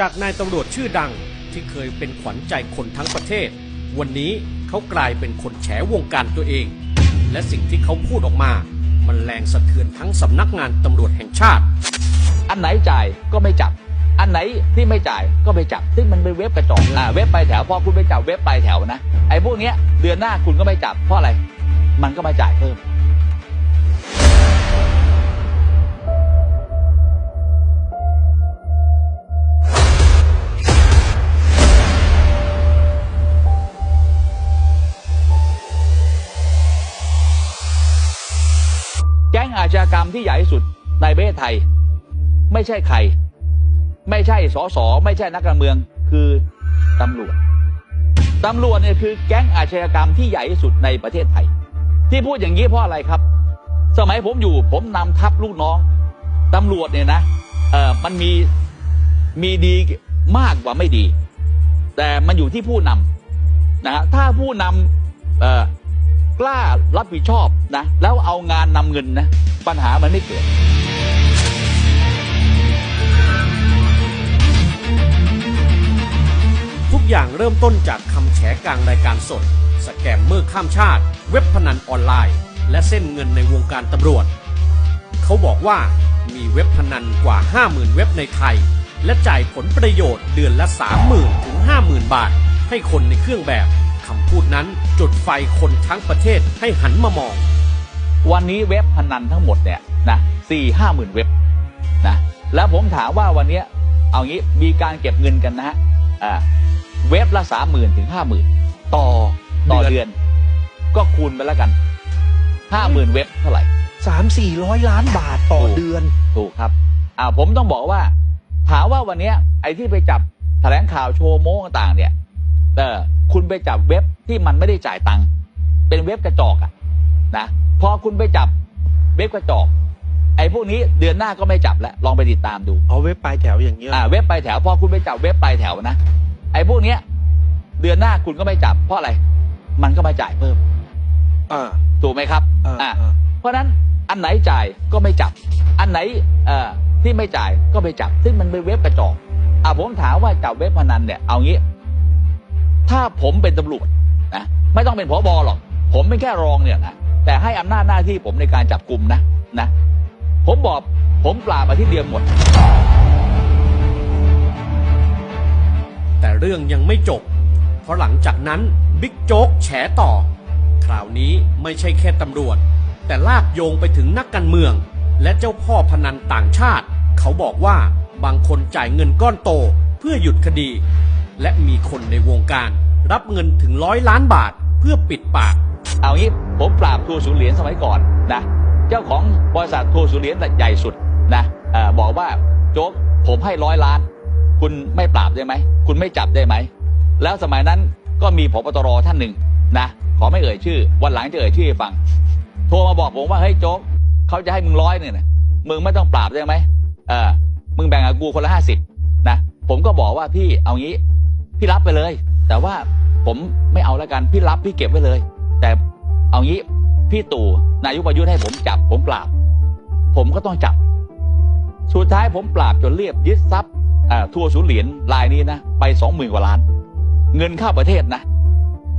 จากนายตำรวจชื่อดังที่เคยเป็นขวัญใจคนทั้งประเทศ วันนี้เขากลายเป็นคนแฉวงการตัวเอง และสิ่งที่เขาพูดออกมา มันแรงสะเทือนทั้งสำนักงานตำรวจแห่งชาติ อันไหนจ่ายก็ไม่จับ อันไหนที่ไม่จ่ายก็ไม่จับ ซึ่งมันเป็นเว็บกระจอกอ่าเว็บปลายแถวพอคุณไปจับเว็บปลายแถวนะไอ้พวกเนี้ยเดือนหน้าคุณก็ไม่จับเพราะอะไร มันก็มาจ่ายเพิ่ม อาชญากรรมที่ใหญ่ที่สุดในประเทศไทย ไม่ใช่ใคร ไม่ใช่สสไม่ใช่นักการเมืองคือตำรวจตำรวจเนี่ยคือแก๊งอาชญากรรมที่ใหญ่ที่สุดในประเทศไทย ที่พูดอย่างนี้เพราะอะไรครับ สมัยผมอยู่ผมนำทัพลูกน้องตำรวจเนี่ยนะเออมันมีมีดีมากกว่าไม่ดี แต่มันอยู่ที่ผู้นำนะฮะถ้าผู้นำเอ่อกล้ารับผิดชอบนะ แล้วเอางานนำเงินนะ ปัญหามันไม่เกิดทุกอย่างเริ่มต้นจากคำแฉกลางรายการสด สแกมเมอร์ข้ามชาติ เว็บพนันออนไลน์ และเส้นเงินในวงการตำรวจ เขาบอกว่ามีเว็บพนันกว่า 50,000 เว็บในไทย และจ่ายผลประโยชน์เดือนละ 30,000 ถึง 50,000 บาท ให้คนในเครื่องแบบคำพูดนั้นจุดไฟคนทั้งประเทศให้หันมามอง วันนี้เว็บพนันทั้งหมดเนี่ยนะสี่ห้าหมื่นเว็บนะแล้วผมถามว่าวันเนี้ยเอางี้มีการเก็บเงินกันนะฮะอ่าเว็บละสามหมื่นถึงห้าหมื่นต่อต่อเดืเดืออนนก็คูณไปแล้วกันห้าหมื่นเว็บเท่าไหร่สามสี่ร้อยล้านบาทต่อถูกเดือน ถูกครับอ่าผมต้องบอกว่า ถามว่าวันเนี้ยไอ้ที่ไปจับแถลงข่าวโชว์โม้ต่างๆ เนี่ยเออคุณไปจับเว็บที่มันไม่ได้จ่ายตังค์เป็นเว็บกระจอกอะนะ พอคุณไปจับเว็บกระจอกไอ้พวกนี้เดือนหน้าก็ไม่จับแล้วลองไปติดตามดูเอาเว็บปลายแถวอย่างเงี้ยอ่าเว็บปลายแถวพอคุณไปจับเว็บปลายแถวนะไอ้พวกเนี้ย เดือนหน้าคุณก็ไม่จับ เพราะอะไร มันก็มาจ่ายเพิ่มอ่าถูกไหมครับอ่าอ่าอ่าเพราะฉะนั้นอันไหนจ่ายก็ไม่จับ อันไหนเอ่อที่ไม่จ่ายก็ไม่จับ ซึ่งมันเป็นเว็บกระจอกอะผมถามว่าจับเว็บพนันเนี่ยเอางี้ ถ้าผมเป็นตำรวจนะไม่ต้องเป็นผบหรอก ผมเป็นแค่รองเนี่ยนะ แต่ให้อำนาจหน้าที่ผมในการจับกลุ่มนะนะ ผมบอกผมปราบมาที่เดียวหมด แต่เรื่องยังไม่จบ เพราะหลังจากนั้นบิ๊กโจ๊กแฉต่อ คราวนี้ไม่ใช่แค่ตำรวจ แต่ลากโยงไปถึงนักการเมือง และเจ้าพ่อพนันต่างชาติ เขาบอกว่าบางคนจ่ายเงินก้อนโตเพื่อหยุดคดี และมีคนในวงการ รับเงินถึงร้อยล้านบาทเพื่อปิดปาก เอางี้ผมปราบทัวร์ศูนย์เหรียญสมัยก่อนนะ เจ้าของบริษัททัวร์ศูนย์เหรียญใหญ่สุดนะอบอกว่าโจ๊กผมให้ร้อยล้าน คุณไม่ปราบได้ไหม คุณไม่จับได้ไหม แล้วสมัยนั้นก็มีผบตรท่านหนึ่งนะ ขอไม่เอ่ยชื่อ วันหลังจะเอ่ยชื่อให้ฟัง โทรมาบอกผมว่าเฮ้ยโจ๊กเขาจะให้มึงร้อยเนี่ยนะมึงไม่ต้องปราบได้ไหมเออมึงแบ่งกับกูคนละห้าสิบนะผมก็บอกว่าพี่เอางี้ พี่รับไปเลย แต่ว่าผมไม่เอาแล้วกันพี่รับพี่เก็บไว้เลย แต่ เอางี้พี่ตู่นายกประยุทธ์ให้ผมจับผมปราบ ผมก็ต้องจับ สุดท้ายผมปราบจนเรียบยึดทรัพย์ทั่วศูนย์เหรียญรายนี้นะไปสองหมื่นกว่าล้าน เงินเข้าประเทศนะ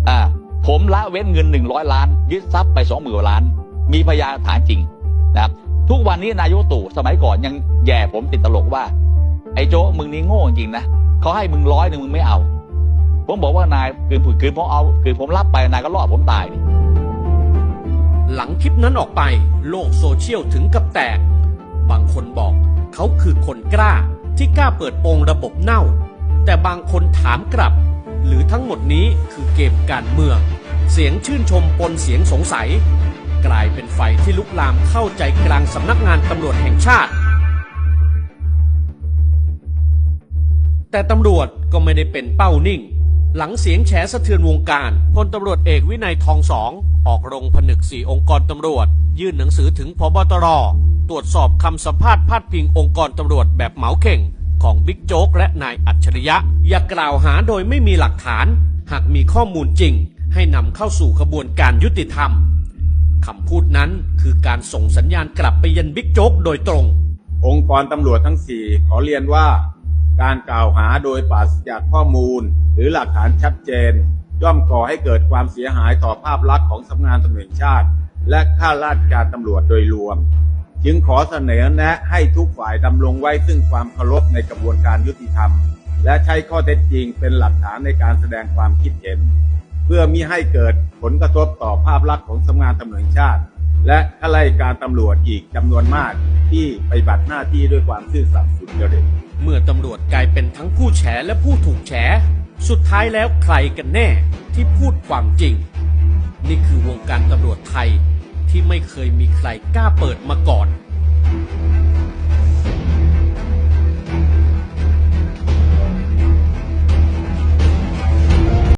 อ่าผมละเว้นเงินหนึ่งร้อยล้าน ยึดทรัพย์ไปสองหมื่นกว่าล้าน มีพยานฐานจริงนะครับทุกวันนี้นายกตู่สมัยก่อนยังแย่ผมติดตลกว่า ไอ้โจ้มึงนี่โง่จริงนะเขาให้มึงร้อยหนึ่งมึงไม่เอา ผมบอกว่านายคือผืนคืนผมเอาคือผมรับไปนายก็ล่อผมตายดิ หลังคลิปนั้นออกไป โลกโซเชียลถึงกับแตก บางคนบอกเขาคือคนกล้าที่กล้าเปิดโปงระบบเน่า แต่บางคนถามกลับ หรือทั้งหมดนี้คือเกมการเมือง เสียงชื่นชมปนเสียงสงสัย กลายเป็นไฟที่ลุกลามเข้าใจกลางสำนักงานตำรวจแห่งชาติ แต่ตำรวจก็ไม่ได้เป็นเป้านิ่ง หลังเสียงแฉสะเทือนวงการพลตำรวจเอกวินัยทองสองออกโรงผนึกสี่องค์กรตำรวจ ยื่นหนังสือถึงพบตรตรวจสอบคำสัมภาษณ์พาดพิงองค์กรตำรวจแบบเหมาเข่ง ของบิ๊กโจ๊กและนายอัจฉริยะ อย่ากล่าวหาโดยไม่มีหลักฐาน หากมีข้อมูลจริง ให้นำเข้าสู่ขบวนการยุติธรรมคำพูดนั้นคือการส่งสัญญาณกลับไปยันบิ๊กโจ๊กโดยตรง องค์กรตำรวจทั้งสี่ขอเรียนว่า การกล่าวหาโดยปราศจากข้อมูล หรือหลักฐานชัดเจน ย่อมก่อให้เกิดความเสียหายต่อภาพลักษณ์ของสำนักงานตำรวจชาติ และข้าราชการตำรวจโดยรวม จึงขอเสนอแนะให้ทุกฝ่ายดำรงไว้ซึ่งความเคารพในกระบวนการยุติธรรม และใช้ข้อเท็จจริงเป็นหลักฐานในการแสดงความคิดเห็น เพื่อมิให้เกิดผลกระทบต่อภาพลักษณ์ของสำนักงานตำรวจชาติ และข้าราชการตำรวจอีกจำนวนมากที่ปฏิบัติหน้าที่ด้วยความซื่อสัตย์สุจริต เมื่อตำรวจกลายเป็นทั้งผู้แฉและผู้ถูกแฉ สุดท้ายแล้วใครกันแน่ที่พูดความจริง นี่คือวงการตำรวจไทยที่ไม่เคยมีใครกล้าเปิดมาก่อน